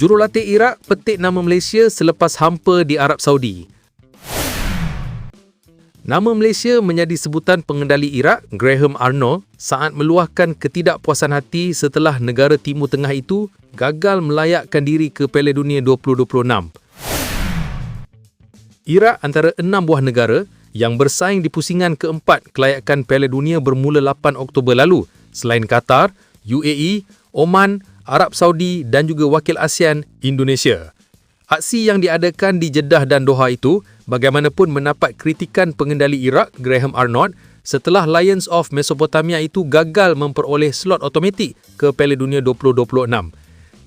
Jurulatih Iraq petik nama Malaysia selepas hampa di Arab Saudi. Nama Malaysia menjadi sebutan pengendali Iraq, Graham Arnold, saat meluahkan ketidakpuasan hati setelah negara Timur Tengah itu gagal melayakkan diri ke Piala Dunia 2026. Iraq antara enam buah negara yang bersaing di pusingan keempat kelayakan Piala Dunia bermula 8 Oktober lalu selain Qatar, UAE, Oman, Arab Saudi dan juga wakil ASEAN Indonesia. Aksi yang diadakan di Jeddah dan Doha itu bagaimanapun mendapat kritikan pengendali Iraq Graham Arnold setelah Lions of Mesopotamia itu gagal memperoleh slot automatik ke Piala Dunia 2026.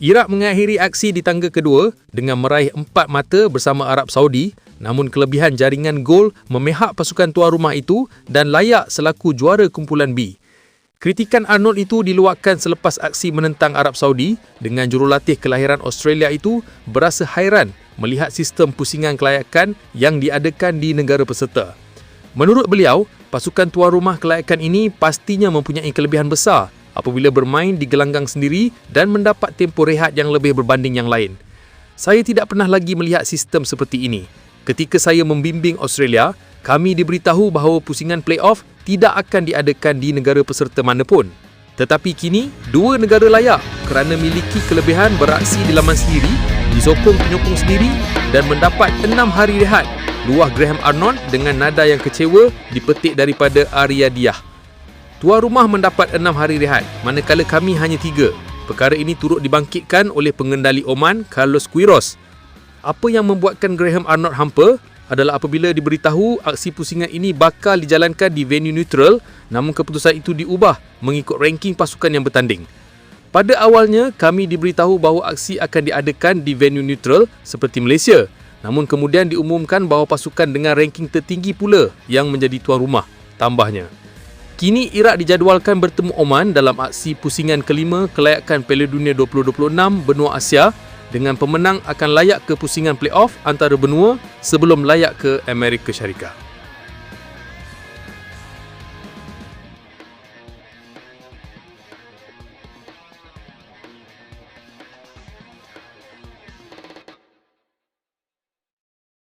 Iraq mengakhiri aksi di tangga kedua dengan meraih empat mata bersama Arab Saudi namun kelebihan jaringan gol memihak pasukan tuan rumah itu dan layak selaku juara kumpulan B. Kritikan Arnold itu diluahkan selepas aksi menentang Arab Saudi dengan jurulatih kelahiran Australia itu berasa hairan melihat sistem pusingan kelayakan yang diadakan di negara peserta. Menurut beliau, pasukan tuan rumah kelayakan ini pastinya mempunyai kelebihan besar apabila bermain di gelanggang sendiri dan mendapat tempoh rehat yang lebih berbanding yang lain. Saya tidak pernah lagi melihat sistem seperti ini. Ketika saya membimbing Australia, kami diberitahu bahawa pusingan playoff tidak akan diadakan di negara peserta manapun. Tetapi kini, dua negara layak kerana miliki kelebihan beraksi di laman sendiri, disokong penyokong sendiri dan mendapat enam hari rehat. Luah Graham Arnold dengan nada yang kecewa dipetik daripada Arya Diah. Tuan rumah mendapat enam hari rehat, manakala kami hanya tiga. Perkara ini turut dibangkitkan oleh pengendali Oman, Carlos Quiros. Apa yang membuatkan Graham Arnold hampa adalah apabila diberitahu aksi pusingan ini bakal dijalankan di venue neutral namun keputusan itu diubah mengikut ranking pasukan yang bertanding. Pada awalnya kami diberitahu bahawa aksi akan diadakan di venue neutral seperti Malaysia namun kemudian diumumkan bahawa pasukan dengan ranking tertinggi pula yang menjadi tuan rumah tambahnya. Kini Iraq dijadualkan bertemu Oman dalam aksi pusingan kelima kelayakan Piala Dunia 2026 benua Asia dengan pemenang akan layak ke pusingan playoff antara benua sebelum layak ke Amerika Syarikat.